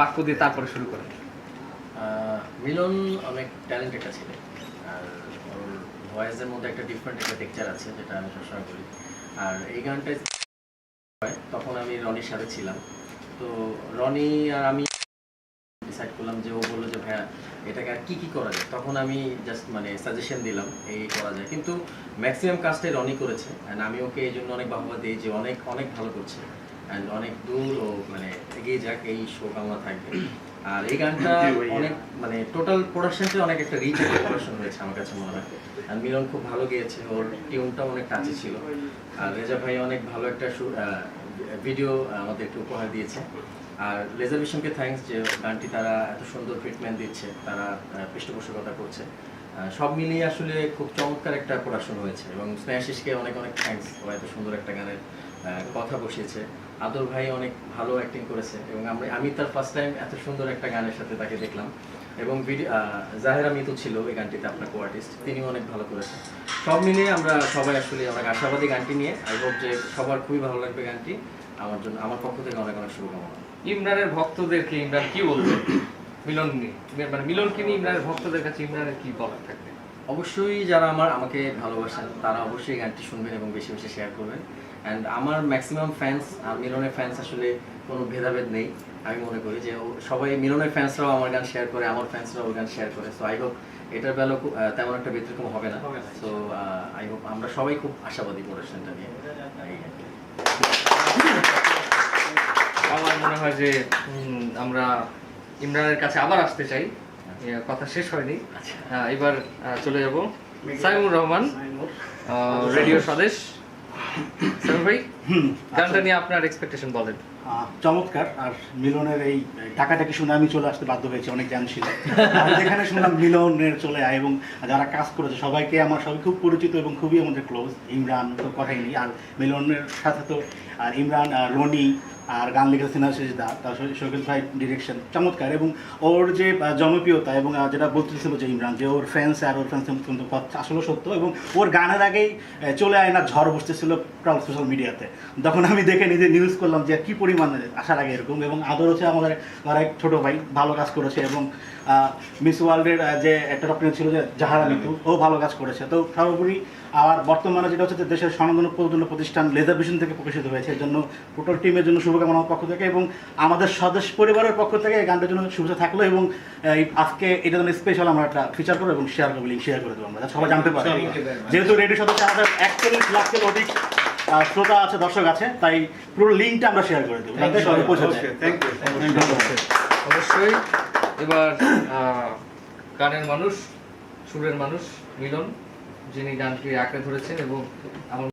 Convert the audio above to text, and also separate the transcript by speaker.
Speaker 1: বাক্য দিয়ে তারপরে শুরু করেন।
Speaker 2: মিলন অনেক ট্যালেন্ট একটা ছেলে। আর ওর ভয়েসের মধ্যে একটা ডিফারেন্ট একটা টেক্সচার আছে, যেটা আমি সবসময় বলি। আর এই গানটা তখন আমি রনির সাথে ছিলাম। তো রনি আর আমি ডিসাইড করলাম যে ও বলল যে, ভাইয়া, এটাকে আর কী কী করা যায়? তখন আমি জাস্ট মানে সাজেশন দিলাম, এই করা যায়। কিন্তু ম্যাক্সিমাম কাজটাই রনি করেছে। অ্যান্ড আমি ওকে এই জন্য অনেক বাহবা দিই যে অনেক অনেক ভালো করছে। অনেক দূর ও মানে এগিয়ে যাক এই থাকবে। আর এই গানটা অনেক মানে টোটাল প্রোডাকশনটা অনেক একটা রিচ প্রোডাকশন হয়েছে আমার কাছে মনে হয়। আর মিলন খুব ভালো গিয়েছে ওর টিউনটাও অনেক কাছে ছিল। আর রেজা ভাই অনেক ভালো একটা ভিডিও আমাদেরকে উপহার দিয়েছে। আর লেজার ভিশনকে থ্যাঙ্কস যে গানটি তারা এত সুন্দর ট্রিটমেন্ট দিচ্ছে তারা পৃষ্ঠপোষকতা করছে। সব মিলিয়ে আসলে খুব চমৎকার একটা প্রোডাকশন হয়েছে। এবং স্নেহাশিসকে অনেক অনেক থ্যাঙ্কস ও এত সুন্দর একটা গানের কথা বসিয়েছে। আদর ভাই অনেক ভালো অ্যাক্টিং করেছে এবং আমরা, আমি তার ফার্স্ট টাইম এত সুন্দর একটা গানের সাথে তাকে দেখলাম। এবং জাহেরা মিতু ছিল ওই গানটিতে আপনার কোয়ার্টিস্ট তিনিও অনেক ভালো করেছেন। সব মিলিয়ে আমরা সবাই আসলে অনেক আশাবাদী গানটি নিয়ে আই হোপ যে সবার খুবই ভালো লাগবে গানটি। আমার জন্য, আমার পক্ষ থেকে অনেক অনেক শুভকামনা।
Speaker 1: ইমরানের ভক্তদেরকে ইমরান কি বলবে? মিলন নিয়ে। মানে মিলনকে নিয়ে ইমরানের ভক্তদের কাছে ইমরানের কি বলার থাকবে?
Speaker 2: অবশ্যই যারা আমার আমাকে ভালোবাসেন তারা অবশ্যই গানটি শুনবেন এবং বেশি বেশি শেয়ার করবেন। অ্যান্ড আমার ম্যাক্সিমাম ফ্যান্স আর মিলনের ফ্যান্স আসলে কোনো ভেদাভেদ নেই আমি মনে করি যে সবাই মিলনের ফ্যান্সরাও আমার গান শেয়ার করে আমার ফ্যান্সরাও ওর গান শেয়ার করে। সো আই হোপ এটার বেলা তেমন একটা ব্যতিক্রম হবে না। সো আই হোপ আমরা সবাই খুব আশাবাদী প্রোডাকশনটা নিয়ে।
Speaker 1: আমার মনে হয় যে আমরা ইমরানের কাছে আবার আসতে চাই। কথা শেষ হয়নি।
Speaker 2: আচ্ছা।
Speaker 1: এবার চলে যাব। সাইমুর রহমান রেডিও স্বদেশ। সাইমুর ভাই গানটা নিয়ে আপনার এক্সপেকটেশন বলেন।
Speaker 3: চমৎকার। আর মিলনের এই টাকাটাকে শুনে আমি চলে আসতে বাধ্য হয়েছি অনেক জ্ঞান ছিল। যেখানে শুনলাম মিলনের চলে আয় এবং যারা কাজ করেছে সবাইকে আমার সবাই খুব পরিচিত এবং খুবই আমাদের ক্লোজ ইমরান তো কথাই নেই। আর মিলনের সাথে তো আর ইমরান রনি আর গান লিখেছে সিনাশিস দা তার শৈকত ভাই ডিরেকশন চমৎকার। এবং ওর যে জনপ্রিয়তা এবং যেটা বলতেছিল যে ইমরান যে ওর ফ্যান্স আর ওর ফ্যান্স কিন্তু আসলে সত্য এবং ওর গানের আগেই চলে আয় না ঝড় বসতেছিল সোশ্যাল মিডিয়াতে তখন আমি দেখে নিজে নিউজ করলাম যে কি পরিমাণে আসার আগে এরকম এবং আদর হচ্ছে আমাদের আর এক ছোটো ভাই ভালো কাজ করেছে এবং মিস ওয়ার্ল্ডের যে একটা রকমের ছিল যে জাহারা মিতু ও ভালো কাজ করেছে। তো সর্বোপরি আর বর্তমানে যেটা হচ্ছে দেশের স্বনামধন্য প্রতিষ্ঠান লেজার ভিশন থেকে প্রকাশিত হয়েছে। এর জন্য টোটাল টিমের জন্য শুভকামনা আমার পক্ষ থেকে এবং আমাদের সদস্য পরিবারের পক্ষ থেকে এই গানটার জন্য শুভেচ্ছা থাকল এবং আজকে এটা জন্য স্পেশাল আমরা একটা ফিচার করব এবং শেয়ার করব শেয়ার করে দেবো আমরা। সবাই জানতে পারে। যেহেতু রেডিও সদস্য আমাদের একচল্লিশ লাখের অধিক শ্রোতা আছে দর্শক আছে তাই পুরো লিঙ্কটা আমরা শেয়ার করে দেবো সবাই পৌঁছে যায়। ধন্যবাদ
Speaker 1: অবশ্যই। এবার গানের মানুষ সুরের মানুষ মিলন যিনি গানটি আঁকড়ে ধরেছেন এবং আমার